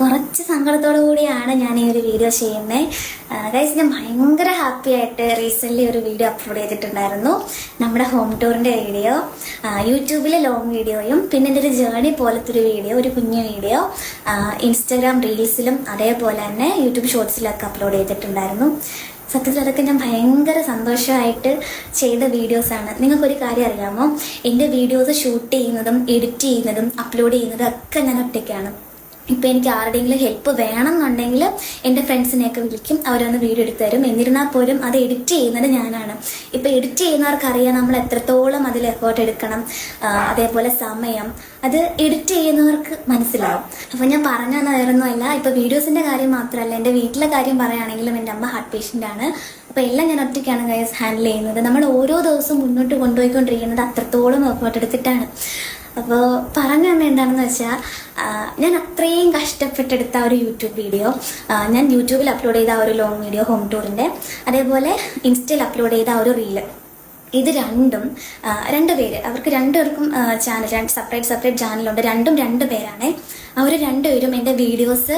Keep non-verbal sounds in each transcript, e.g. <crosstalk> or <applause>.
കുറച്ച് സങ്കടത്തോടു കൂടിയാണ് ഞാൻ ഈ ഒരു വീഡിയോ ചെയ്യുന്നത് ഗൈസ് ഞാൻ ഭയങ്കര ഹാപ്പി ആയിട്ട് റീസെന്റ് ഒരു വീഡിയോ അപ്ലോഡ് ചെയ്തിട്ടുണ്ടായിരുന്നു. നമ്മുടെ ഹോം ടൂറിന്റെ വീഡിയോ യൂട്യൂബിലെ ലോങ് വീഡിയോയും പിന്നെ എന്റെ ഒരു ജേണി പോലത്തെ ഒരു വീഡിയോ ഒരു കുഞ്ഞു വീഡിയോ ഇൻസ്റ്റാഗ്രാം റീൽസിലും അതേപോലെ തന്നെ യൂട്യൂബ് ഷോർട്സിലൊക്കെ അപ്ലോഡ് ചെയ്തിട്ടുണ്ടായിരുന്നു. സത്യത്തിൽ അതൊക്കെ ഞാൻ ഭയങ്കര സന്തോഷമായിട്ട് ചെയ്ത വീഡിയോസാണ് നിങ്ങൾക്കൊരു കാര്യം അറിയാമോ? എന്റെ വീഡിയോസ് ഷൂട്ട് ചെയ്യുന്നതും എഡിറ്റ് ചെയ്യുന്നതും അപ്ലോഡ് ചെയ്യുന്നതും ഒക്കെ ഞാൻ ഒറ്റയ്ക്കാണ്. ഇപ്പം എനിക്ക് ആരുടെയെങ്കിലും ഹെൽപ്പ് വേണമെന്നുണ്ടെങ്കിൽ എന്റെ ഫ്രണ്ട്സിനെയൊക്കെ വിളിക്കും അവരൊന്ന് വീഡിയോ എടുത്ത് തരും. എന്നിരുന്നാൽ പോലും അത് എഡിറ്റ് ചെയ്യുന്നത് ഞാനാണ്. ഇപ്പം എഡിറ്റ് ചെയ്യുന്നവർക്ക് അറിയാം നമ്മൾ എത്രത്തോളം അതിൽ എഫേർട്ട് എടുക്കണം അതേപോലെ സമയം. അത് എഡിറ്റ് ചെയ്യുന്നവർക്ക് മനസ്സിലാവും. അപ്പം ഞാൻ പറഞ്ഞു തന്നതായിരുന്നല്ല ഇപ്പം വീഡിയോസിന്റെ കാര്യം മാത്രമല്ല എന്റെ വീട്ടിലെ കാര്യം പറയുകയാണെങ്കിലും എന്റെ അമ്മ ഹാർട്ട് പേഷ്യന്റ് ആണ്. അപ്പോൾ എല്ലാം ഞാൻ ഒറ്റയ്ക്കാണ് ഗൈസ് ഹാൻഡിൽ ചെയ്യുന്നത്. നമ്മൾ ഓരോ ദിവസവും മുന്നോട്ട് കൊണ്ടുപോയിക്കൊണ്ടിരിക്കുന്നത് അത്രത്തോളം എഫേർട്ട് എടുത്തിട്ടാണ്. അപ്പോൾ പറഞ്ഞു തന്നെ എന്താണെന്ന് വെച്ചാൽ ഞാൻ അത്രയും കഷ്ടപ്പെട്ടെടുത്ത ഒരു യൂട്യൂബ് വീഡിയോ ഞാൻ യൂട്യൂബിൽ അപ്ലോഡ് ചെയ്ത ഒരു ലോങ് വീഡിയോ ഹോം ടൂറിന്റെ അതേപോലെ ഇൻസ്റ്റയിൽ അപ്ലോഡ് ചെയ്ത ഒരു റീൽ ഇത് രണ്ടും രണ്ട് പേര്. അവർക്ക് രണ്ടുപേർക്കും ചാനൽ രണ്ട് സെപ്പറേറ്റ് സെപ്പറേറ്റ് ചാനലുണ്ട് രണ്ടും രണ്ട് പേരാണ്. അവർ രണ്ടുപേരും എന്റെ വീഡിയോസ്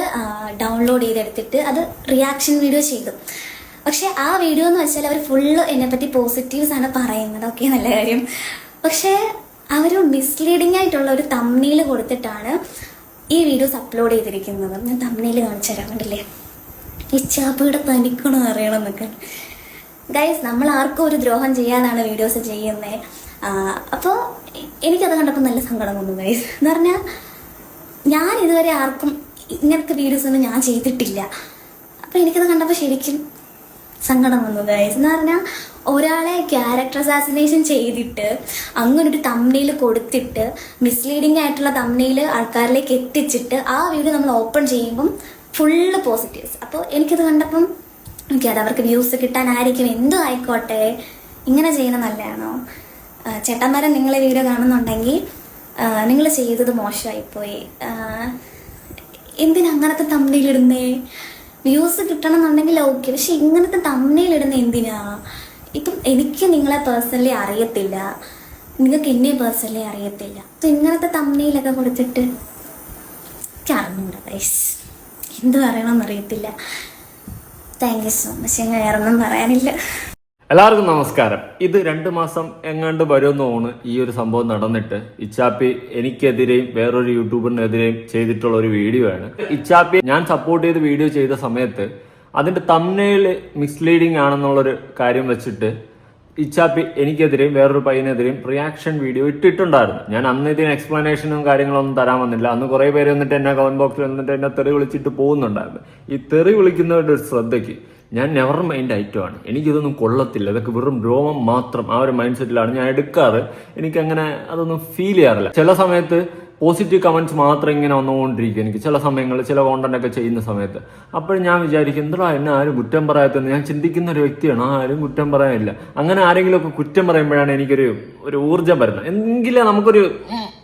ഡൗൺലോഡ് ചെയ്തെടുത്തിട്ട് അത് റിയാക്ഷൻ വീഡിയോ ചെയ്തു. പക്ഷെ ആ വീഡിയോ എന്ന് വെച്ചാൽ അവർ ഫുള്ള് എന്നെപ്പറ്റി പോസിറ്റീവ്സ് ആണ് പറയുന്നത്. ഓക്കെ നല്ല കാര്യം. പക്ഷേ അവർ മിസ്ലീഡിംഗ് ആയിട്ടുള്ള ഒരു തമ്മിൽ കൊടുത്തിട്ടാണ് ഈ വീഡിയോസ് അപ്ലോഡ് ചെയ്തിരിക്കുന്നത്. ഞാൻ തമ്മിൽ കാണിച്ചു തരാൻ കണ്ടില്ലേ? ഈ ചാപ്പയുടെ തനിക്കണം അറിയണം എന്നൊക്കെ ഗൈസ് നമ്മൾ ആർക്കും ഒരു ദ്രോഹം ചെയ്യാതാണ് വീഡിയോസ് ചെയ്യുന്നത് അപ്പോൾ എനിക്കത് കണ്ടപ്പോൾ നല്ല സങ്കടം വന്നു ഗൈസ് എന്ന് പറഞ്ഞാൽ ഞാൻ ഇതുവരെ ആർക്കും ഇങ്ങനത്തെ വീഡിയോസ് ഒന്നും ഞാൻ ചെയ്തിട്ടില്ല. അപ്പോൾ എനിക്കത് കണ്ടപ്പോൾ ശരിക്കും സങ്കടം വന്നു ഗൈസ് എന്ന് പറഞ്ഞാൽ ഒരാളെ ക്യാരക്ടർ അസാസിനേഷൻ ചെയ്തിട്ട് അങ്ങനെ ഒരു തമ്മിൽ കൊടുത്തിട്ട് മിസ്ലീഡിംഗ് ആയിട്ടുള്ള തമ്മിൽ ആൾക്കാരിലേക്ക് എത്തിച്ചിട്ട് ആ വീഡിയോ നമ്മൾ ഓപ്പൺ ചെയ്യുമ്പം ഫുള്ള് പോസിറ്റീവ്സ് അപ്പോൾ എനിക്കത് കണ്ടപ്പം എനിക്ക് അത് അവർക്ക് വ്യൂസ് കിട്ടാനായിരിക്കും എന്തും ആയിക്കോട്ടെ ഇങ്ങനെ ചെയ്യുന്ന നല്ലതാണോ? ചേട്ടന്മാരെ നിങ്ങളെ വീഡിയോ കാണുന്നുണ്ടെങ്കിൽ നിങ്ങൾ ചെയ്തത് മോശമായിപ്പോയി. എന്തിനങ്ങനത്തെ തമ്മിലിടുന്നേ വ്യൂസ് കിട്ടണം എന്നുണ്ടെങ്കിൽ ഓക്കെ പക്ഷെ ഇങ്ങനത്തെ തമ്മിലിടുന്ന എന്തിനാ? ഇപ്പം എനിക്ക് നിങ്ങളെ പേഴ്സണലി അറിയത്തില്ല. നിങ്ങൾക്ക് എന്നെ പേഴ്സണലി അറിയത്തില്ല. അപ്പം ഇങ്ങനത്തെ തമ്മിലൊക്കെ കൊടുത്തിട്ട് ചറന്നുണ്ട് ഗൈസ് എന്ത് പറയണമെന്ന് അറിയത്തില്ല. താങ്ക് യു സോ മച്ച് ഞാൻ വേറെ ഒന്നും പറയാനില്ല. എല്ലാവർക്കും നമസ്കാരം. ഇത് രണ്ട് മാസം എങ്ങാണ്ട് വരുമെന്നാണ് ഈ ഒരു സംഭവം നടന്നിട്ട്. ഇച്ചാപ്പി എനിക്കെതിരെയും വേറൊരു യൂട്യൂബറിനെതിരെയും ചെയ്തിട്ടുള്ള ഒരു വീഡിയോ ആണ്. ഇച്ചാപ്പി ഞാൻ സപ്പോർട്ട് ചെയ്ത് വീഡിയോ ചെയ്ത സമയത്ത് അതിന്റെ തമ്മനയിൽ മിസ്ലീഡിംഗ് ആണെന്നുള്ളൊരു കാര്യം വെച്ചിട്ട് ഇച്ചാപ്പി എനിക്കെതിരെയും വേറൊരു പയ്യനെതിരെയും റിയാക്ഷൻ വീഡിയോ ഇട്ടിട്ടുണ്ടായിരുന്നു. ഞാൻ അന്ന് ഇതിന് എക്സ്പ്ലനേഷനും കാര്യങ്ങളൊന്നും തരാൻ വന്നില്ല. അന്ന് കുറെ പേര് വന്നിട്ട് എന്നെ കമന്റ് ബോക്സിൽ വന്നിട്ട് എന്നെ തെറി വിളിച്ചിട്ട് പോകുന്നുണ്ടായിരുന്നു. ഈ തെറി വിളിക്കുന്നവരുടെ ശ്രദ്ധയ്ക്ക് ഞാൻ നെവർ മൈൻഡ് ഐറ്റമാണ് എനിക്കിതൊന്നും കൊള്ളത്തില്ല. ഇതൊക്കെ വെറും രോമം മാത്രം ആ ഒരു മൈൻഡ് സെറ്റിലാണ് ഞാൻ എടുക്കാറ്. എനിക്കങ്ങനെ അതൊന്നും ഫീൽ ചെയ്യാറില്ല. ചില സമയത്ത് പോസിറ്റീവ് കമന്റ്സ് മാത്രം ഇങ്ങനെ വന്നുകൊണ്ടിരിക്കും എനിക്ക്. ചില സമയങ്ങളിൽ ചില കോണ്ടന്റ് ഒക്കെ ചെയ്യുന്ന സമയത്ത്. അപ്പോൾ ഞാൻ വിചാരിക്കും എന്താ എന്നെ ആരും കുറ്റം പറയാത്തെന്ന് ഞാൻ ചിന്തിക്കുന്ന ഒരു വ്യക്തിയാണ്. ആരും കുറ്റം പറയാനില്ല. അങ്ങനെ ആരെങ്കിലും ഒക്കെ കുറ്റം പറയുമ്പോഴാണ് എനിക്കൊരു ഒരു ഊർജം വരുന്നത്. എങ്കിലേ നമുക്കൊരു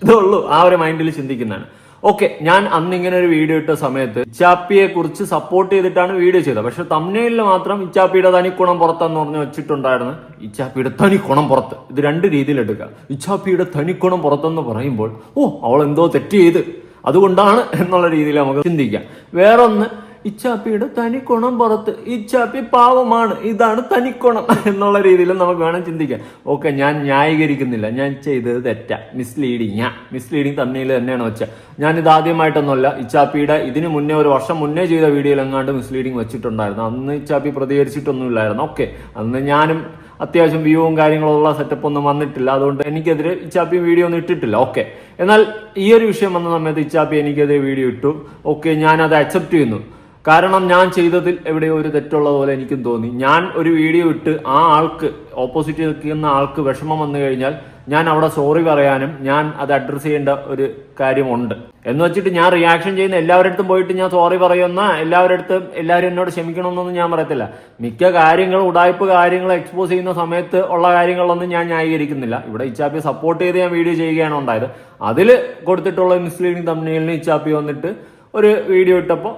ഇതേ ഉള്ളൂ ആ ഒരു മൈൻഡിൽ ചിന്തിക്കുന്നതാണ്. ഓക്കെ ഞാൻ അന്ന് ഇങ്ങനെ ഒരു വീഡിയോ ഇട്ട സമയത്ത് ഇച്ചാപ്പിയെ കുറിച്ച് സപ്പോർട്ട് ചെയ്തിട്ടാണ് വീഡിയോ ചെയ്തത്. പക്ഷെ തമ്മിൽ മാത്രം ഇച്ചാപ്പിയുടെ തനിക്കുണം പുറത്തെന്ന് പറഞ്ഞ് വെച്ചിട്ടുണ്ടായിരുന്നു. ഇച്ചാപ്പിയുടെ തനിക്കുണം പുറത്ത്. ഇത് രണ്ട് രീതിയിൽ എടുക്കാം ഇച്ചാപ്പിയുടെ തനിക്കുണം പുറത്തെന്ന് പറയുമ്പോൾ ഓ അവൾ എന്തോ തെറ്റ് ചെയ്ത്. അതുകൊണ്ടാണ് എന്നുള്ള രീതിയിൽ നമുക്ക് ചിന്തിക്കാം. വേറൊന്ന് ഇച്ചാപ്പിയുടെ തനിക്കുണം പുറത്ത്. ഇച്ചാപ്പി പാവമാണ്. ഇതാണ് തനിക്കുണം <laughs> എന്നുള്ള രീതിയിൽ നമുക്ക് വേണം ചിന്തിക്കാം ഓക്കെ ഞാൻ ന്യായീകരിക്കുന്നില്ല. ഞാൻ ചെയ്തത് തെറ്റ. മിസ്ലീഡിങ് മിസ്ലീഡിങ് തന്നെയിൽ തന്നെയാണ് വെച്ചത് ഞാൻ ഇത് ആദ്യമായിട്ടൊന്നുമല്ല. ഇച്ചാപ്പിയുടെ ഇതിന് മുന്നേ ഒരു വർഷം മുന്നേ ചെയ്ത വീഡിയോയിൽ എങ്ങാണ്ട് മിസ്ലീഡിങ് വെച്ചിട്ടുണ്ടായിരുന്നു. അന്ന് ഇച്ചാപ്പി പ്രതികരിച്ചിട്ടൊന്നുമില്ലായിരുന്നു. ഓക്കെ അന്ന് ഞാനും അത്യാവശ്യം വ്യൂവും കാര്യങ്ങളുള്ള സെറ്റപ്പ് ഒന്നും വന്നിട്ടില്ല. അതുകൊണ്ട് എനിക്കെതിരെ ഇച്ചാപ്പി വീഡിയോ ഒന്നും ഇട്ടിട്ടില്ല. ഓക്കെ എന്നാൽ ഈ ഒരു വിഷയം വന്ന സമയത്ത് ഇച്ചാപ്പി എനിക്കെതിരെ വീഡിയോ ഇട്ടു. ഓക്കെ ഞാൻ അത് അക്സെപ്റ്റ് ചെയ്യുന്നു. കാരണം ഞാൻ ചെയ്തതിൽ എവിടെയോ ഒരു തെറ്റുള്ള പോലെ എനിക്കും തോന്നി. ഞാൻ ഒരു വീഡിയോ ഇട്ട് ആ ആൾക്ക് ഓപ്പോസിറ്റ് നിൽക്കുന്ന ആൾക്ക് വിഷമം വന്നു കഴിഞ്ഞാൽ ഞാൻ അവിടെ സോറി പറയാനും ഞാൻ അത് അഡ്രസ്സ് ചെയ്യേണ്ട ഒരു കാര്യമുണ്ട്. എന്ന് വെച്ചിട്ട് ഞാൻ റിയാക്ഷൻ ചെയ്യുന്ന എല്ലാവരുടെ അടുത്തും പോയിട്ട് ഞാൻ സോറി പറയുന്ന എല്ലാവരുടെ അടുത്തും എല്ലാവരും എന്നോട് ക്ഷമിക്കണമെന്നൊന്നും ഞാൻ പറയത്തില്ല. മിക്ക കാര്യങ്ങളും ഉടായ്പ കാര്യങ്ങൾ എക്സ്പോസ് ചെയ്യുന്ന സമയത്ത് ഉള്ള കാര്യങ്ങളൊന്നും ഞാൻ ന്യായീകരിക്കുന്നില്ല. ഇവിടെ ഇച്ചാപ്പിയെ സപ്പോർട്ട് ചെയ്ത് ഞാൻ വീഡിയോ ചെയ്യുകയാണ് ഉണ്ടായത്. അതിൽ കൊടുത്തിട്ടുള്ള മിസ്ലീഡിംഗ് തമ്മിലിന് ഇച്ചാപ്പി വന്നിട്ട് ഒരു വീഡിയോ ഇട്ടപ്പോൾ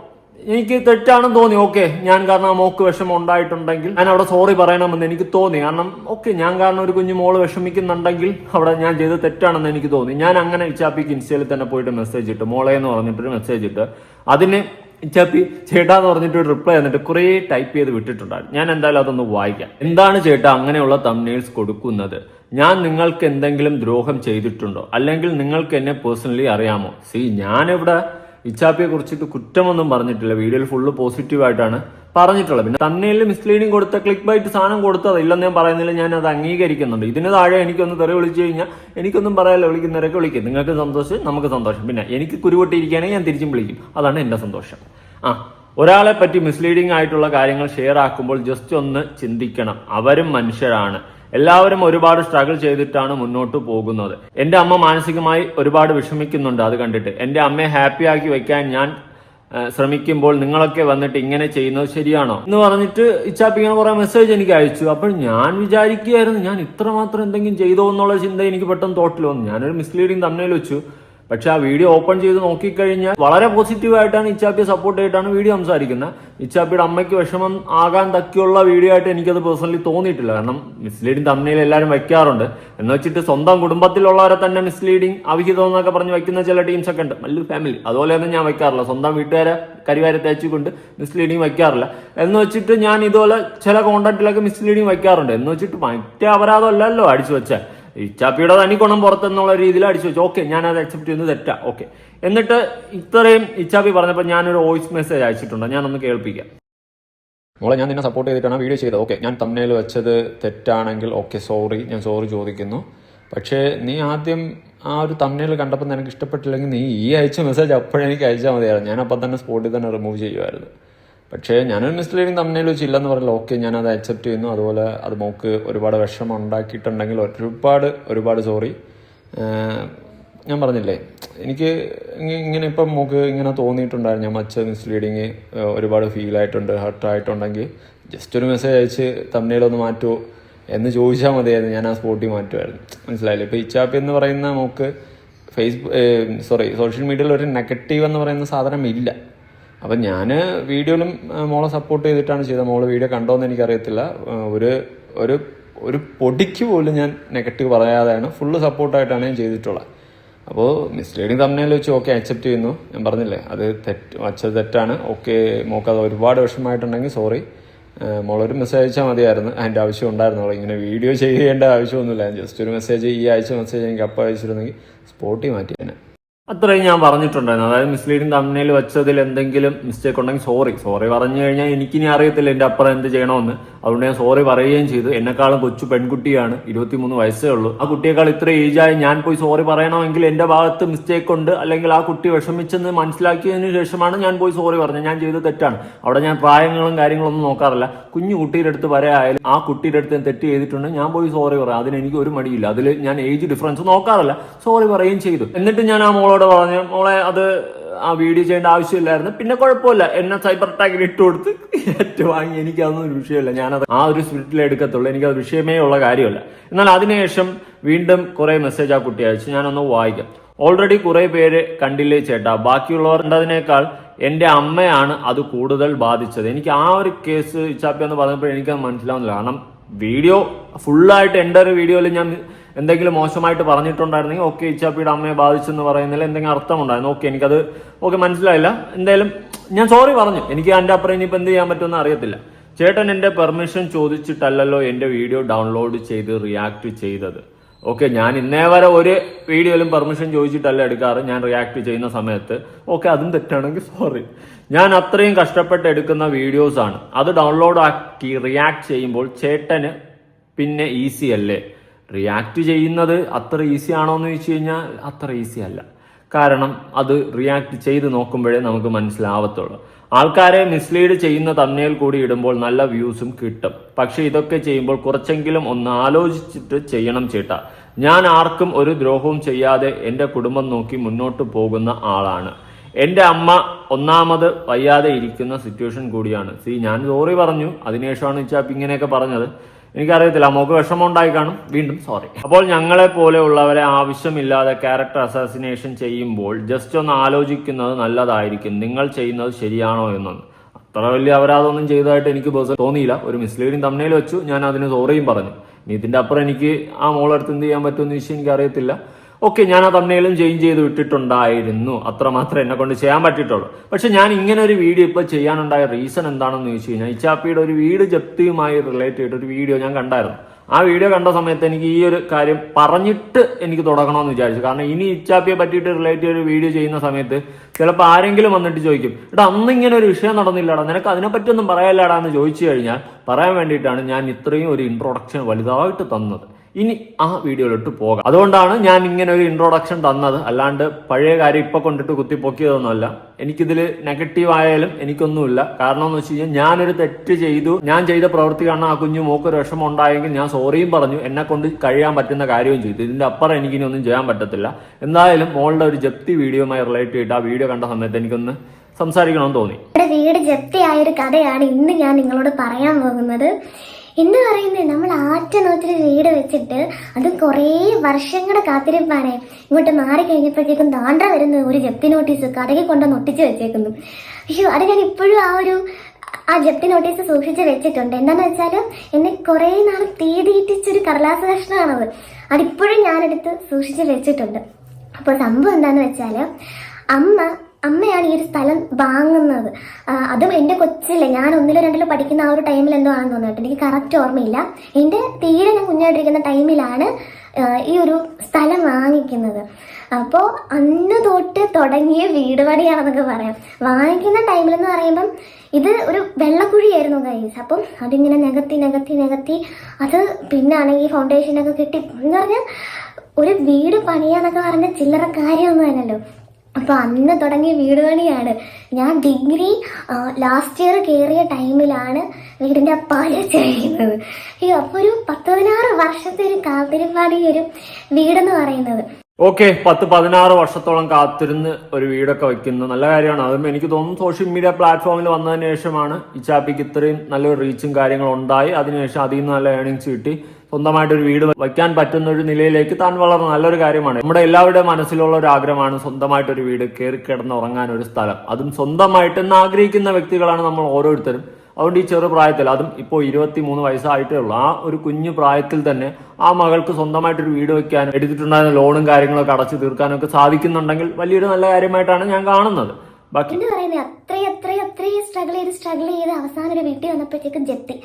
എനിക്ക് തെറ്റാണെന്ന് തോന്നി. ഓക്കെ ഞാൻ കാരണം മോക്ക് വിഷമം ഉണ്ടായിട്ടുണ്ടെങ്കിൽ ഞാൻ അവിടെ സോറി പറയണമെന്ന് എനിക്ക് തോന്നി. കാരണം ഓക്കെ ഞാൻ കാരണം ഒരു കുഞ്ഞു മോൾ വിഷമിക്കുന്നുണ്ടെങ്കിൽ അവിടെ ഞാൻ ചെയ്ത് തെറ്റാണെന്ന് എനിക്ക് തോന്നി. ഞാൻ അങ്ങനെ ഇച്ചാപ്പിക്ക് ഇൻസ്റ്റയിൽ തന്നെ പോയിട്ട് മെസ്സേജ് ഇട്ട് മോളെ എന്ന് പറഞ്ഞിട്ടൊരു മെസ്സേജ് ഇട്ട് അതിന് ഇച്ചാപ്പി ചേട്ടാ എന്ന് പറഞ്ഞിട്ട് ഒരു റിപ്ലൈ തന്നിട്ട് കുറേ ടൈപ്പ് ചെയ്ത് വിട്ടിട്ടുണ്ടായിരുന്നു. ഞാൻ എന്തായാലും അതൊന്ന് വായിക്കാം. എന്താണ് ചേട്ടാ അങ്ങനെയുള്ള തമ്നേൽസ് കൊടുക്കുന്നത്? ഞാൻ നിങ്ങൾക്ക് എന്തെങ്കിലും ദ്രോഹം ചെയ്തിട്ടുണ്ടോ? അല്ലെങ്കിൽ നിങ്ങൾക്ക് എന്നെ പേഴ്സണലി അറിയാമോ? സി ഞാനിവിടെ ഇച്ചാപ്പിയെ കുറിച്ചിട്ട് കുറ്റമൊന്നും പറഞ്ഞിട്ടില്ല. വീഡിയോയിൽ ഫുള്ള് പോസിറ്റീവ് ആയിട്ടാണ് പറഞ്ഞിട്ടുള്ളത്. പിന്നെ തന്നെയിൽ മിസ്ലീഡിങ് കൊടുത്ത ക്ലിക്ക് ബൈറ്റ് സാധനം കൊടുത്തത്. ഇല്ലെന്ന് ഞാൻ പറയുന്നില്ല ഞാൻ അത് അംഗീകരിക്കുന്നുണ്ട്. ഇതിന് താഴെ എനിക്കൊന്ന് തെറി വിളിച്ചു കഴിഞ്ഞാൽ എനിക്കൊന്നും പറയാല്ല വിളിക്കുന്നവരൊക്കെ വിളിക്കും. നിങ്ങൾക്ക് സന്തോഷം നമുക്ക് സന്തോഷം. പിന്നെ എനിക്ക് കുരുവട്ടിയിരിക്കുകയാണെങ്കിൽ ഞാൻ തിരിച്ചും വിളിക്കും. അതാണ് എന്റെ സന്തോഷം. ആ ഒരാളെ പറ്റി മിസ്ലീഡിംഗ് ആയിട്ടുള്ള കാര്യങ്ങൾ ഷെയർ ആക്കുമ്പോൾ ജസ്റ്റ് ഒന്ന് ചിന്തിക്കണം. അവരും മനുഷ്യരാണ്. എല്ലാവരും ഒരുപാട് സ്ട്രഗിൾ ചെയ്തിട്ടാണ് മുന്നോട്ട് പോകുന്നത്. എന്റെ അമ്മ മാനസികമായി ഒരുപാട് വിഷമിക്കുന്നുണ്ട് അത് കണ്ടിട്ട്. എന്റെ അമ്മയെ ഹാപ്പി ആക്കി വെക്കാൻ ഞാൻ ശ്രമിക്കുമ്പോൾ നിങ്ങളൊക്കെ വന്നിട്ട് ഇങ്ങനെ ചെയ്യുന്നത് ശരിയാണോ? എന്ന് പറഞ്ഞിട്ട് ഇച്ചാപ്പി ഇങ്ങനെ കുറെ മെസ്സേജ് എനിക്ക് അയച്ചു. അപ്പോൾ ഞാൻ വിചാരിക്കുകയായിരുന്നു ഞാൻ ഇത്രമാത്രം എന്തെങ്കിലും ചെയ്തോ എന്നുള്ള ചിന്ത എനിക്ക് പെട്ടെന്ന് തോട്ടിൽ വന്നു. ഞാനൊരു മിസ്ലീഡിങ് തമ്മിൽ വെച്ചു. പക്ഷെ ആ വീഡിയോ ഓപ്പൺ ചെയ്ത് നോക്കിക്കഴിഞ്ഞാൽ വളരെ പോസിറ്റീവ് ആയിട്ടാണ് ഇച്ചാപ്പിയെ സപ്പോർട്ട് ചെയ്തിട്ടാണ് വീഡിയോ സംസാരിക്കുന്നത്. ഇച്ചാപ്പിയുടെ അമ്മയ്ക്ക് വിഷമം ആകാൻ തക്കിയുള്ള വീഡിയോ ആയിട്ട് എനിക്കത് പേഴ്സണലി തോന്നിയിട്ടില്ല. കാരണം മിസ്ലീഡിംഗ് തമ്മിൽ എല്ലാവരും വയ്ക്കാറുണ്ട്. എന്ന് വെച്ചിട്ട് സ്വന്തം കുടുംബത്തിലുള്ളവരെ തന്നെ മിസ്ലീഡിംഗ് അവിഹിതം എന്നൊക്കെ പറഞ്ഞ് വയ്ക്കുന്ന ചില ടീംസ് ഒക്കെ ഉണ്ട്. വലിയ ഫാമിലി അതുപോലെയൊന്നും ഞാൻ വയ്ക്കാറില്ല. സ്വന്തം വീട്ടുകാരെ കരിവാരെ തേച്ചുകൊണ്ട് മിസ്ലീഡിങ് വയ്ക്കാറില്ല. എന്ന് വെച്ചിട്ട് ഞാൻ ഇതുപോലെ ചില കോണ്ടന്റിലൊക്കെ മിസ്ലീഡിങ് വയ്ക്കാറുണ്ട്. എന്ന് വെച്ചിട്ട് മറ്റേ അപരാധം അല്ലല്ലോ അടിച്ചു വെച്ചാൽ ഇച്ചാപ്പിയുടെ തനി ഗുണം പുറത്തെന്നുള്ള രീതിയിൽ അടിച്ചു വെച്ചു. ഓക്കെ ഞാൻ അത് അക്സെപ്റ്റ് ചെയ്യുന്നത് തെറ്റാ. ഓക്കെ. എന്നിട്ട് ഇത്രയും ഇച്ചാപ്പി പറഞ്ഞപ്പോൾ ഞാനൊരു വോയിസ് മെസ്സേജ് അയച്ചിട്ടുണ്ട്. ഞാനൊന്ന് കേൾപ്പിക്കാം. മോളെ ഞാൻ നിന്നെ സപ്പോർട്ട് ചെയ്തിട്ടാണ് വീഡിയോ ചെയ്തത്. ഓക്കെ ഞാൻ തമ്മിൽ വെച്ചത് തെറ്റാണെങ്കിൽ ഓക്കെ സോറി ഞാൻ സോറി ചോദിക്കുന്നു. പക്ഷേ നീ ആദ്യം ആ ഒരു തമ്മിൽ കണ്ടപ്പോൾ നിനക്ക് ഇഷ്ടപ്പെട്ടില്ലെങ്കിൽ നീ ഈ അയച്ച മെസ്സേജ് അപ്പോഴെനിക്ക് അയച്ചാൽ മതിയായിരുന്നു. ഞാൻ തന്നെ സ്പോട്ടിൽ തന്നെ റിമൂവ് ചെയ്യുമായിരുന്നു. പക്ഷേ ഞാനൊരു മിസ്ലീഡിങ് തമ്മിൽ വെച്ചില്ലെന്ന് പറഞ്ഞാൽ ഓക്കെ ഞാൻ അത് അക്സെപ്റ്റ് ചെയ്യുന്നു. അതുപോലെ അത് മോക്ക് ഒരുപാട് വിഷമം ഉണ്ടാക്കിയിട്ടുണ്ടെങ്കിൽ ഒരുപാട് ഒരുപാട് സോറി ഞാൻ പറഞ്ഞില്ലേ എനിക്ക് ഇങ്ങനെ ഇപ്പം മോക്ക് ഇങ്ങനെ തോന്നിയിട്ടുണ്ടായിരുന്നു. ഞാൻ മച്ച മിസ്ലീഡിങ് ഒരുപാട് ഫീൽ ആയിട്ടുണ്ട് ഹർട്ട് ആയിട്ടുണ്ടെങ്കിൽ ജസ്റ്റ് ഒരു മെസ്സേജ് അയച്ച് തമ്മിലൊന്ന് മാറ്റുമോ എന്ന് ചോദിച്ചാൽ മതിയായിരുന്നു. ഞാൻ ആ സ്പോട്ടിൽ മാറ്റുമായിരുന്നു മനസ്സിലായില്ലേ? ഇപ്പോൾ ഇച്ചാപ്പി എന്ന് പറയുന്ന മോക്ക് ഫേസ്ബുക്ക് സോറി സോഷ്യൽ മീഡിയയിൽ ഒരു നെഗറ്റീവ് എന്ന് പറയുന്ന സാധനം ഇല്ല. അപ്പം ഞാൻ വീഡിയോയിലും മോളെ സപ്പോർട്ട് ചെയ്തിട്ടാണ് ചെയ്തത്. മോൾ വീഡിയോ കണ്ടോന്ന് എനിക്കറിയത്തില്ല. ഒരു ഒരു ഒരു പൊടിക്ക് പോലും ഞാൻ നെഗറ്റീവ് പറയാതെയാണ് ഫുള്ള് സപ്പോർട്ടായിട്ടാണ് ഞാൻ ചെയ്തിട്ടുള്ളത്. അപ്പോൾ മിസ്ലീഡിങ് തമ്മിൽ വെച്ച് ഓക്കെ അക്സെപ്റ്റ് ചെയ്യുന്നു. ഞാൻ പറഞ്ഞില്ലേ അത് തെറ്റ് വച്ചത് തെറ്റാണ്. ഓക്കെ മോക്കത് ഒരുപാട് വിഷമമായിട്ടുണ്ടെങ്കിൽ സോറി മോളൊരു മെസ്സേജ് അയച്ചാൽ മതിയായിരുന്നു. അതിന്റെ ആവശ്യം ഉണ്ടായിരുന്നുള്ളൂ ഇങ്ങനെ വീഡിയോ ചെയ്യേണ്ട ആവശ്യമൊന്നുമില്ല. ജസ്റ്റ് ഒരു മെസ്സേജ് ഈ ആഴ്ച മെസ്സേജ് എനിക്ക് അപ്പം അയച്ചിരുന്നെങ്കിൽ സ്പോട്ടി മാറ്റി തന്നെ അത്രയും ഞാൻ പറഞ്ഞിട്ടുണ്ടായിരുന്നു. അതായത് മിസ്ലീഡിങ് തമ്മിൽ വെച്ചതിൽ എന്തെങ്കിലും മിസ്റ്റേക്ക് ഉണ്ടെങ്കിൽ സോറി സോറി പറഞ്ഞു കഴിഞ്ഞാൽ എനിക്കിനി അറിയത്തില്ല എന്റെ അപ്പുറം എന്ത് ചെയ്യണമെന്ന്. അതുകൊണ്ട് ഞാൻ സോറി പറയുകയും ചെയ്തു. എന്നെക്കാളും കൊച്ചു പെൺകുട്ടിയാണ്. ഇരുപത്തിമൂന്ന് വയസ്സേ ഉള്ളൂ. ആ കുട്ടിയേക്കാൾ ഇത്ര ഏജായി ഞാൻ പോയി സോറി പറയണമെങ്കിൽ എന്റെ ഭാഗത്ത് മിസ്റ്റേക്ക് ഉണ്ട്. അല്ലെങ്കിൽ ആ കുട്ടി വിഷമിച്ചെന്ന് മനസ്സിലാക്കിയതിനു ശേഷമാണ് ഞാൻ പോയി സോറി പറഞ്ഞത്. ഞാൻ ചെയ്ത തെറ്റാണ്. അവിടെ ഞാൻ പ്രായങ്ങളും കാര്യങ്ങളൊന്നും നോക്കാറില്ല. കുഞ്ഞു കുട്ടിയുടെ അടുത്ത് വരെയായാലും ആ കുട്ടിയുടെ അടുത്ത് ഞാൻ തെറ്റ് ചെയ്തിട്ടുണ്ട്. ഞാൻ പോയി സോറി പറയാം. അതിന് എനിക്ക് ഒരു മടിയില്ല. അതിൽ ഞാൻ ഏജ് ഡിഫറൻസ് നോക്കാറില്ല. സോറി പറയുകയും ചെയ്തു. എന്നിട്ട് ഞാൻ ആ മോളോട് പറഞ്ഞു മോളെ അത് ആ വീഡിയോ ചെയ്യേണ്ട ആവശ്യമില്ലായിരുന്നു. പിന്നെ കുഴപ്പമില്ല. എന്നെ സൈബർ അറ്റാക്കിൽ ഇട്ട് കൊടുത്ത് ഏറ്റവും വാങ്ങി എനിക്കതൊന്നും ഒരു വിഷയമില്ല. ഞാനത് ആ ഒരു സ്പിരിറ്റിൽ എടുക്കത്തുള്ളൂ. എനിക്കത് വിഷയമേ ഉള്ള കാര്യമല്ല. എന്നാൽ അതിനുശേഷം വീണ്ടും കുറെ മെസ്സേജ് ആ കുട്ടി അയച്ചു. ഞാനൊന്ന് വായിക്കാം. ഓൾറെഡി കുറെ പേര് കണ്ടില്ലേ ചേട്ടാ? ബാക്കിയുള്ളവർ എന്റെ അമ്മയാണ് അത് കൂടുതൽ ബാധിച്ചത്. എനിക്ക് ആ ഒരു കേസ് ഇച്ചാപ്പി എന്ന് പറഞ്ഞപ്പോൾ എനിക്കത് മനസ്സിലാവുന്നില്ല. കാരണം വീഡിയോ ഫുള്ളായിട്ട് എന്റെ ഒരു വീഡിയോയിൽ ഞാൻ എന്തെങ്കിലും മോശമായിട്ട് പറഞ്ഞിട്ടുണ്ടായിരുന്നെങ്കിൽ ഓക്കെ ഇച്ചാപ്പിയുടെ അമ്മയെ ബാധിച്ചെന്ന് പറയുന്നതിൽ എന്തെങ്കിലും അർത്ഥമുണ്ടായിരുന്നു. ഓക്കെ എനിക്കത് ഓക്കെ മനസ്സിലായില്ല. എന്തായാലും ഞാൻ സോറി പറഞ്ഞു. എനിക്ക് എന്റെ അപ്പുറം ഇനിയിപ്പോൾ എന്ത് ചെയ്യാൻ പറ്റുമെന്ന് അറിയത്തില്ല. ചേട്ടൻ എന്റെ പെർമിഷൻ ചോദിച്ചിട്ടല്ലല്ലോ എന്റെ വീഡിയോ ഡൗൺലോഡ് ചെയ്ത് റിയാക്ട് ചെയ്തത്. ഓക്കെ ഞാൻ ഇന്നേ വരെ ഒരു വീഡിയോയിലും പെർമിഷൻ ചോദിച്ചിട്ടല്ല എടുക്കാറ്. ഞാൻ റിയാക്ട് ചെയ്യുന്ന സമയത്ത്. ഓക്കെ അതും തെറ്റാണെങ്കിൽ സോറി ഞാൻ അത്രയും കഷ്ടപ്പെട്ട് എടുക്കുന്ന വീഡിയോസാണ് അത് ഡൗൺലോഡ് ആക്കി റിയാക്ട് ചെയ്യുമ്പോൾ ചേട്ടന് പിന്നെ ഈസി അല്ലേ? റിയാക്ട് ചെയ്യുന്നത് അത്ര ഈസി ആണോ എന്ന് ചോദിച്ചു കഴിഞ്ഞാൽ അത്ര ഈസി അല്ല. കാരണം അത് റിയാക്ട് ചെയ്ത് നോക്കുമ്പോഴേ നമുക്ക് മനസ്സിലാവത്തുള്ളൂ. ആൾക്കാരെ മിസ്ലീഡ് ചെയ്യുന്ന തമ്മിൽ കൂടി ഇടുമ്പോൾ നല്ല വ്യൂസും കിട്ടും. പക്ഷെ ഇതൊക്കെ ചെയ്യുമ്പോൾ കുറച്ചെങ്കിലും ഒന്ന് ആലോചിച്ചിട്ട് ചെയ്യണം ചേട്ട. ഞാൻ ആർക്കും ഒരു ദ്രോഹവും ചെയ്യാതെ എന്റെ കുടുംബം നോക്കി മുന്നോട്ട് പോകുന്ന ആളാണ്. എന്റെ അമ്മ ഒന്നാമത് വയ്യാതെ ഇരിക്കുന്ന സിറ്റുവേഷൻ കൂടിയാണ്. സി ഞാൻ സോറി പറഞ്ഞു. അതിനുശേഷമാണ് ഇച്ചാപ്പ് ഇങ്ങനെയൊക്കെ പറഞ്ഞത്. എനിക്കറിയത്തില്ല. മോക്ക് വിഷമം ഉണ്ടായി കാണും. വീണ്ടും സോറി അപ്പോൾ ഞങ്ങളെ പോലെയുള്ളവരെ ആവശ്യമില്ലാതെ ക്യാരക്ടർ അസാസിനേഷൻ ചെയ്യുമ്പോൾ ജസ്റ്റ് ഒന്ന് ആലോചിക്കുന്നത് നല്ലതായിരിക്കും. നിങ്ങൾ ചെയ്യുന്നത് ശരിയാണോ എന്നൊന്ന്. അത്ര വലിയ അപരാധമൊന്നും ചെയ്തതായിട്ട് എനിക്ക് പേഴ്സൺ തോന്നിയില്ല. ഒരു മിസ്ലീഡിങ് തമ്മിൽ വെച്ചു. ഞാൻ അതിന് സോറിയും പറഞ്ഞു. ഇനി ഇതിന്റെ അപ്പുറം എനിക്ക് ആ മോളെടുത്ത് എന്ത് ചെയ്യാൻ പറ്റുമെന്ന് ചോദിച്ചാൽ എനിക്ക് അറിയത്തില്ല ഓക്കെ ഞാൻ ആ തമ്മിലും ചേഞ്ച് ചെയ്ത് വിട്ടിട്ടുണ്ടായിരുന്നു. അത്ര മാത്രമേ എന്നെ കൊണ്ട് ചെയ്യാൻ പറ്റിയിട്ടുള്ളൂ. പക്ഷെ ഞാൻ ഇങ്ങനെ ഒരു വീഡിയോ ഇപ്പോൾ ചെയ്യാനുണ്ടായ റീസൺ എന്താണെന്ന് ചോദിച്ചു കഴിഞ്ഞാൽ ഇച്ചാപ്പിയുടെ ഒരു വീട് ജപ്തിയുമായി റിലേറ്റ് ചെയ്തിട്ട് ഒരു വീഡിയോ ഞാൻ കണ്ടായിരുന്നു. ആ വീഡിയോ കണ്ട സമയത്ത് എനിക്ക് ഈ ഒരു കാര്യം പറഞ്ഞിട്ട് എനിക്ക് തുടങ്ങണമെന്ന് വിചാരിച്ചു. കാരണം ഇനി ഇച്ചാപ്പിയെ പറ്റിയിട്ട് റിലേറ്റ് ചെയ്ത് ഒരു വീഡിയോ ചെയ്യുന്ന സമയത്ത് ചിലപ്പോൾ ആരെങ്കിലും വന്നിട്ട് ചോദിക്കും എടാ അന്ന് ഇങ്ങനെ ഒരു വിഷയം നടന്നില്ലടാ നിനക്ക് അതിനെപ്പറ്റി ഒന്നും പറയാനില്ലടാ എന്ന് ചോദിച്ചു കഴിഞ്ഞാൽ പറയാൻ വേണ്ടിയിട്ടാണ് ഞാൻ ഇത്രയും ഒരു ഇൻട്രൊഡക്ഷൻ വലുതായിട്ട് തന്നത്. ഇനി ആ വീഡിയോയിലോട്ട് പോകാം. അതുകൊണ്ടാണ് ഞാൻ ഇങ്ങനെ ഒരു ഇൻട്രോഡക്ഷൻ തന്നത്. അല്ലാണ്ട് പഴയ കാര്യം ഇപ്പൊ കൊണ്ടിട്ട് കുത്തിപ്പൊക്കിയതൊന്നുമല്ല. എനിക്കിതിൽ നെഗറ്റീവ് ആയാലും എനിക്കൊന്നുമില്ല. കാരണം എന്ന് വെച്ച് കഴിഞ്ഞാൽ ഞാനൊരു തെറ്റ് ചെയ്തു. ഞാൻ ചെയ്ത പ്രവൃത്തി കാരണം ആ കുഞ്ഞു മോക്കൊരു വിഷമം ഉണ്ടായെങ്കിൽ ഞാൻ സോറിയും പറഞ്ഞു. എന്നെ കൊണ്ട് കഴിയാൻ പറ്റുന്ന കാര്യവും ചെയ്തു. ഇതിന്റെ അപ്പുറം എനിക്കിനി ഒന്നും ചെയ്യാൻ പറ്റത്തില്ല. എന്തായാലും മോളുടെ ഒരു ജപ്തി വീഡിയോമായി റിലേറ്റ് ചെയ്തിട്ട് ആ വീഡിയോ കണ്ട സമയത്ത് എനിക്കൊന്ന് സംസാരിക്കണമെന്ന് തോന്നി. വീട് ജപ്തിയായ ഒരു കഥയാണ് ഇന്ന് ഞാൻ നിങ്ങളോട് പറയാൻ പോകുന്നത്. എന്ന് പറയുന്നത് നമ്മൾ ആറ്റനോത്തിരി വീട് വെച്ചിട്ട് അത് കുറേ വർഷങ്ങളുടെ കാത്തിരിപ്പാണ്. ഇങ്ങോട്ട് മാറി കഴിഞ്ഞപ്പോഴത്തേക്കും താണ്ട വരുന്ന ഒരു ജപ്തി നോട്ടീസ് കടകിൽ കൊണ്ടുവന്ന് ഒട്ടിച്ച് വെച്ചേക്കുന്നു. അയ്യോ അത് ഞാൻ ഇപ്പോഴും ആ ഒരു ആ ജപ്തി നോട്ടീസ് സൂക്ഷിച്ച് വെച്ചിട്ടുണ്ട്. എന്താണെന്ന് വെച്ചാൽ എന്നെ കുറേ നാൾ തീതിയിട്ടിച്ചൊരു കടലാസ കഷ്ണമാണത് അതിപ്പോഴും ഞാനെടുത്ത് സൂക്ഷിച്ച് വെച്ചിട്ടുണ്ട്. അപ്പോൾ സംഭവം എന്താണെന്ന് വെച്ചാൽ അമ്മ അമ്മയാണ് ഈ ഒരു സ്ഥലം വാങ്ങുന്നത്. അതും എന്റെ കൊച്ചില്ല. ഞാൻ ഒന്നിലോ രണ്ടിലോ പഠിക്കുന്ന ആ ഒരു ടൈമിൽ എന്തോ ആണെന്ന് തോന്നിട്ട് എനിക്ക് കറക്റ്റ് ഓർമ്മയില്ല. എന്റെ തീരെ ഞാൻ കുഞ്ഞായിട്ടിരിക്കുന്ന ടൈമിലാണ് ഈ ഒരു സ്ഥലം വാങ്ങിക്കുന്നത്. അപ്പോൾ അന്ന് തൊട്ട് തുടങ്ങിയ വീട് പണിയാണെന്നൊക്കെ പറയാം. വാങ്ങിക്കുന്ന ടൈമിലെന്ന് പറയുമ്പം ഇത് ഒരു വെള്ളക്കുഴിയായിരുന്നു കൈസ് അപ്പം അതിങ്ങനെ നികത്തി നികത്തി നികത്തി അത് പിന്നാണെങ്കിൽ ഫൗണ്ടേഷനൊക്കെ കിട്ടി. എന്ന് പറഞ്ഞാൽ ഒരു വീട് പണിയാന്നൊക്കെ പറഞ്ഞ ചില്ലറ കാര്യമൊന്നും അല്ലല്ലോ. അപ്പോൾ അന്ന് തുടങ്ങിയ വീട് പണിയാണ്. ഞാൻ ഡിഗ്രി ലാസ്റ്റ് ഇയർ കയറിയ ടൈമിലാണ് വീടിന്റെ പാൽ ചെയ്യുന്നത്. അയ്യോ അപ്പോൾ ഒരു പത്ത് പതിനാറ് വർഷത്തെ ഒരു കാത്തിരിപ്പാടി ഒരു വീടെന്ന് പറയുന്നത്. ഓക്കെ പത്ത് പതിനാറ് വർഷത്തോളം കാത്തിരുന്ന് ഒരു വീടൊക്കെ വെക്കുന്നത് നല്ല കാര്യമാണ്. അതും എനിക്ക് തോന്നുന്നു സോഷ്യൽ മീഡിയ പ്ലാറ്റ്ഫോമിൽ വന്നതിന് ശേഷമാണ് ഈ ചാപ്പിക്ക് ഇത്രയും നല്ലൊരു റീച്ചും കാര്യങ്ങളും ഉണ്ടായി. അതിനുശേഷം അതിൽ നിന്ന് നല്ല ഏണിങ്സ് കിട്ടി. സ്വന്തമായിട്ട് ഒരു വീട് വയ്ക്കാൻ പറ്റുന്ന ഒരു നിലയിലേക്ക് താൻ വളർന്ന നല്ലൊരു കാര്യമാണ്. നമ്മുടെ എല്ലാവരുടെ മനസ്സിലുള്ള ഒരു ആഗ്രഹമാണ് സ്വന്തമായിട്ട് ഒരു വീട് കയറി കിടന്ന് ഉറങ്ങാൻ ഒരു സ്ഥലം. അതും സ്വന്തമായിട്ട് എന്ന് ആഗ്രഹിക്കുന്ന വ്യക്തികളാണ് നമ്മൾ ഓരോരുത്തരും. അതുകൊണ്ട് ഈ ചെറു പ്രായത്തിൽ അതും ഇപ്പോൾ ഇരുപത്തി മൂന്ന് വയസ്സായിട്ടേ ഉള്ളൂ ആ ഒരു കുഞ്ഞു പ്രായത്തിൽ തന്നെ ആ മകൾക്ക് സ്വന്തമായിട്ട് ഒരു വീട് വെക്കാനും എടുത്തിട്ടുണ്ടായിരുന്ന ലോണും കാര്യങ്ങളൊക്കെ അടച്ചു തീർക്കാനും ഒക്കെ സാധിക്കുന്നുണ്ടെങ്കിൽ വലിയൊരു നല്ല കാര്യമായിട്ടാണ് ഞാൻ കാണുന്നത്. ബാക്കി അത്രയും അത്രയും അത്രയും സ്ട്രഗിൾ ചെയ്ത് സ്ട്രഗിൾ ചെയ്ത് അവസാനം ഒരു വീട്ടിൽ വന്നപ്പോഴത്തേക്കും ജെത്തി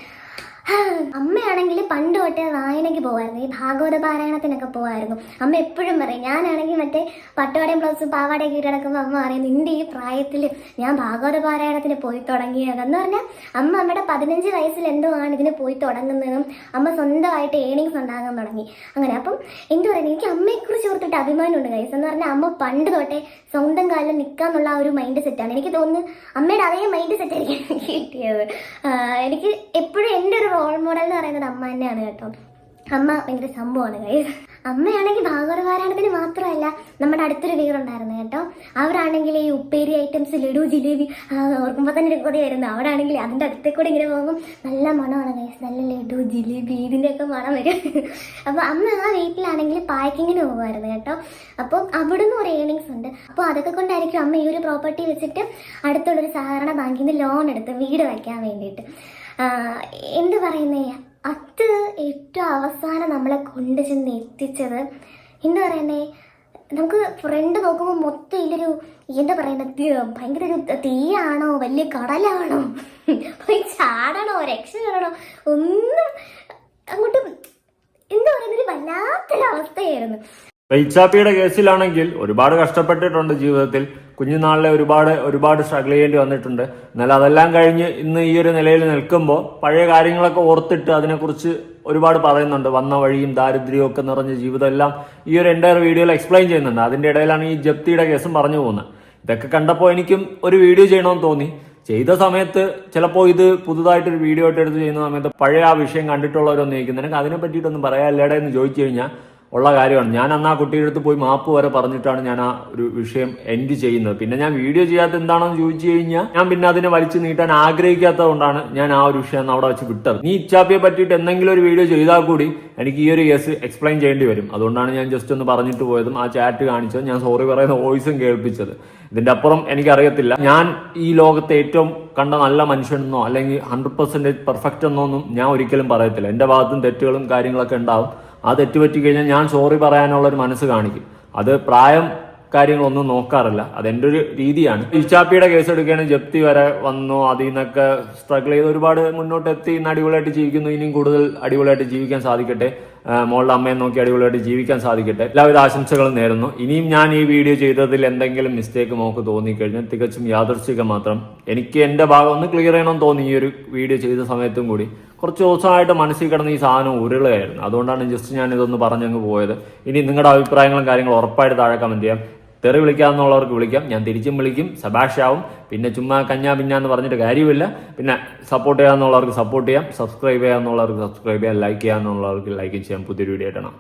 അമ്മയാണെങ്കിൽ പണ്ട് തൊട്ടേ വായനയ്ക്ക് പോവായിരുന്നു. ഈ ഭാഗവത പാരായണത്തിനൊക്കെ പോവായിരുന്നു. അമ്മ എപ്പോഴും പറയും ഞാനാണെങ്കിൽ മറ്റേ പട്ടുപാടയും ബ്ലൗസും പാവാടയൊക്കെ ഇട്ട് കിടക്കുമ്പോൾ അമ്മ പറയും നിന്റെ ഈ പ്രായത്തിൽ ഞാൻ ഭാഗവത പാരായണത്തിന് പോയി തുടങ്ങിയത്. എന്ന് പറഞ്ഞാൽ അമ്മ അമ്മയുടെ പതിനഞ്ച് വയസ്സിൽ എന്തോ ആണ് ഇതിന് പോയി തുടങ്ങുന്നതും അമ്മ സ്വന്തമായിട്ട് ഏണിങ്സ് ഉണ്ടാകാൻ തുടങ്ങി. അങ്ങനെ അപ്പം എന്ത് പറയുന്നത് എനിക്ക് അമ്മയെക്കുറിച്ച് ഓർത്തിട്ട് അഭിമാനമുണ്ട് കൈസ് എന്ന് പറഞ്ഞാൽ അമ്മ പണ്ട് തൊട്ടേ സ്വന്തം കാലിൽ നിൽക്കാന്നുള്ള ഒരു മൈൻഡ് സെറ്റാണ് എനിക്ക് തോന്നുന്നു അമ്മയുടെ അതേ മൈൻഡ് സെറ്റ് ആയിരിക്കും എനിക്ക് കിട്ടിയത്. എനിക്ക് എപ്പോഴും എന്റെ ഒരു റോൾ മോഡൽ എന്ന് പറയുന്നത് അമ്മ തന്നെയാണ് കേട്ടോ. അമ്മ ഭയങ്കര സംഭവമാണ് കൈ അമ്മയാണെങ്കിൽ ഭാഗവത പാരായണത്തിന് മാത്രമല്ല നമ്മുടെ അടുത്തൊരു വീറുണ്ടായിരുന്നു കേട്ടോ. അവരാണെങ്കിൽ ഈ ഉപ്പേരി ഐറ്റംസ് ലഡു ജിലേബി ഓർക്കുമ്പോൾ തന്നെ ഒരു കൊതി വരുന്നു. അവിടെ ആണെങ്കിൽ അതിന്റെ അടുത്തേ കൂടെ ഇങ്ങനെ പോകും. നല്ല മണമാണ് കൈസ് നല്ല ലഡു ജിലേബി ഇതിന്റെയൊക്കെ മണം വരും. അപ്പോൾ അമ്മ ആ വീട്ടിലാണെങ്കിൽ പാക്കിങ്ങിന് പോകുമായിരുന്നു കേട്ടോ. അപ്പോൾ അവിടുന്ന് ഒരു ഏണിങ്സ് ഉണ്ട്. അപ്പോൾ അതൊക്കെ കൊണ്ടായിരിക്കും അമ്മ ഈ ഒരു പ്രോപ്പർട്ടി വെച്ചിട്ട് അടുത്തുള്ളൊരു സഹകരണ ബാങ്കിൽ നിന്ന് ലോൺ എടുത്ത് വീട് വയ്ക്കാൻ വേണ്ടിയിട്ട്. എന്ത് പറയുന്നേ? അത് ഏറ്റവും അവസാനം നമ്മളെ കൊണ്ടു ചെന്ന് എത്തിച്ചത്. എന്ത് പറയുന്നേ? നമുക്ക് ഫ്രണ്ട് നോക്കുമ്പോൾ മൊത്തം ഇതിലൊരു എന്താ പറയുന്നത് ഭയങ്കര ഒരു തീയാണോ? വലിയ കടലാണോ? പോയി ചാടണോ? രക്ഷപ്പെടണോ ഒന്നും അങ്ങോട്ട് എന്താ പറയുന്നത് ഒരു വല്ലാത്തൊരവസ്ഥയായിരുന്നു. കേസിലാണെങ്കിൽ ഒരുപാട് കഷ്ടപ്പെട്ടിട്ടുണ്ട് ജീവിതത്തിൽ. കുഞ്ഞുനാളിലെ ഒരുപാട് ഒരുപാട് സ്ട്രഗിൾ ചെയ്യേണ്ടി വന്നിട്ടുണ്ട്. എന്നാൽ അതെല്ലാം കഴിഞ്ഞ് ഇന്ന് ഈ ഒരു നിലയിൽ നിൽക്കുമ്പോൾ പഴയ കാര്യങ്ങളൊക്കെ ഓർത്തിട്ട് അതിനെക്കുറിച്ച് ഒരുപാട് പറയുന്നുണ്ട്. വന്ന വഴിയും ദാരിദ്ര്യവും ഒക്കെ നിറഞ്ഞ ജീവിതം എല്ലാം ഈ ഒരു എന്റെ വീഡിയോയിൽ എക്സ്പ്ലെയിൻ ചെയ്യുന്നുണ്ട്. അതിന്റെ ഇടയിലാണ് ഈ ജപ്തിയുടെ കേസും പറഞ്ഞു പോകുന്നത്. ഇതൊക്കെ കണ്ടപ്പോൾ എനിക്കും ഒരു വീഡിയോ ചെയ്യണമെന്ന് തോന്നി. ചെയ്ത സമയത്ത് ചിലപ്പോൾ ഇത് പുതുതായിട്ടൊരു വീഡിയോ ആയിട്ട് എടുത്ത് ചെയ്യുന്ന സമയത്ത് പഴയ ആ വിഷയം കണ്ടിട്ടുള്ളവരൊന്നും ചോദിക്കും എനിക്ക് അതിനെ പറ്റിയിട്ടൊന്നും പറയാനില്ലേടെ എന്ന് ചോദിച്ചു കഴിഞ്ഞാൽ ഉള്ള കാര്യമാണ്. ഞാൻ അന്ന് ആ കുട്ടിയുടെ അടുത്ത് പോയി മാപ്പ് വരെ പറഞ്ഞിട്ടാണ് ഞാൻ ആ ഒരു വിഷയം എൻഡ് ചെയ്യുന്നത്. പിന്നെ ഞാൻ വീഡിയോ ചെയ്യാത്ത എന്താണെന്ന് ചോദിച്ചു കഴിഞ്ഞാൽ ഞാൻ പിന്നെ അതിനെ വലിച്ചു നീട്ടാൻ ആഗ്രഹിക്കാത്തതുകൊണ്ടാണ് ഞാൻ ആ ഒരു വിഷയം അവിടെ വെച്ച് വിട്ടത്. നീ ഇച്ചാപ്പിയെ പറ്റിയിട്ട് എന്തെങ്കിലും ഒരു വീഡിയോ ചെയ്താൽ കൂടി എനിക്ക് ഈ ഒരു കേസ് എക്സ്പ്ലെയിൻ ചെയ്യേണ്ടി വരും. അതുകൊണ്ടാണ് ഞാൻ ജസ്റ്റ് ഒന്ന് പറഞ്ഞിട്ട് പോയതും ആ ചാറ്റ് കാണിച്ചത്. ഞാൻ സോറി പറയുന്ന വോയിസും കേൾപ്പിച്ചത്. ഇതിന്റെ അപ്പുറം എനിക്കറിയത്തില്ല. ഞാൻ ഈ ലോകത്തെ ഏറ്റവും കണ്ട നല്ല മനുഷ്യനെന്നോ അല്ലെങ്കിൽ ഹൺഡ്രഡ് പെർസെന്റേജ് പെർഫെക്റ്റ് എന്നോ ഒന്നും ഞാൻ ഒരിക്കലും പറയത്തില്ല. എന്റെ ഭാഗത്തും തെറ്റുകളും കാര്യങ്ങളൊക്കെ ഉണ്ടാവും. ആ തെറ്റ് പറ്റി കഴിഞ്ഞാൽ ഞാൻ സോറി പറയാനുള്ള ഒരു മനസ്സ് കാണിക്കും. അത് പ്രായം കാര്യങ്ങളൊന്നും നോക്കാറില്ല. അതെന്റെ ഒരു രീതിയാണ്. ഇച്ചാപ്പിയുടെ കേസ് എടുക്കുകയാണെങ്കിൽ ജപ്തി വരെ വന്നു. അതിൽ നിന്നൊക്കെ സ്ട്രഗിൾ ചെയ്ത് ഒരുപാട് മുന്നോട്ട് എത്തി ഇന്ന് അടിപൊളിയായിട്ട് ജീവിക്കുന്നു. ഇനിയും കൂടുതൽ അടിപൊളിയായിട്ട് ജീവിക്കാൻ സാധിക്കട്ടെ. മോളുടെ അമ്മയെ നോക്കി അടിപൊളിയായിട്ട് ജീവിക്കാൻ സാധിക്കട്ടെ. എല്ലാവിധ ആശംസകളും നേരുന്നു. ഇനിയും ഞാൻ ഈ വീഡിയോ ചെയ്തതിൽ എന്തെങ്കിലും മിസ്റ്റേക്ക് മോക്ക് തോന്നിക്കഴിഞ്ഞാൽ തികച്ചും യാദർശികം മാത്രം. എനിക്ക് എന്റെ ഭാഗം ഒന്ന് ക്ലിയർ ചെയ്യണമെന്ന് തോന്നി ഈ ഒരു വീഡിയോ ചെയ്ത സമയത്തും കൂടി. കുറച്ച് ദിവസമായിട്ട് മനസ്സിൽ കിടന്ന് ഈ സാധനം ഉരുളയായിരുന്നു അതുകൊണ്ടാണ് ജസ്റ്റ് ഞാൻ ഇതൊന്ന് പറഞ്ഞങ്ങ് പോയത്. ഇനി നിങ്ങളുടെ അഭിപ്രായങ്ങളും കാര്യങ്ങളും ഉറപ്പായിട്ട് താഴെ കമന്റ് ചെയ്യാം. തെറി വിളിക്കാമെന്നുള്ളവർക്ക് വിളിക്കാം. ഞാൻ തിരിച്ചും വിളിക്കും. സബാഷാവും. പിന്നെ ചുമ്മാ കഞ്ഞാ പിന്നാന്ന് പറഞ്ഞിട്ട് കാര്യമില്ല പിന്നെ സപ്പോർട്ട് ചെയ്യാമെന്നുള്ളവർക്ക് സപ്പോർട്ട് ചെയ്യാം. സബ്സ്ക്രൈബ് ചെയ്യാമെന്നുള്ളവർക്ക് സബ്സ്ക്രൈബ് ചെയ്യാം. ലൈക്ക് ചെയ്യാമെന്നുള്ളവർക്ക് ലൈക്ക് ചെയ്യാം. പുതിയൊരു വീഡിയോ ആയിട്ടാണ്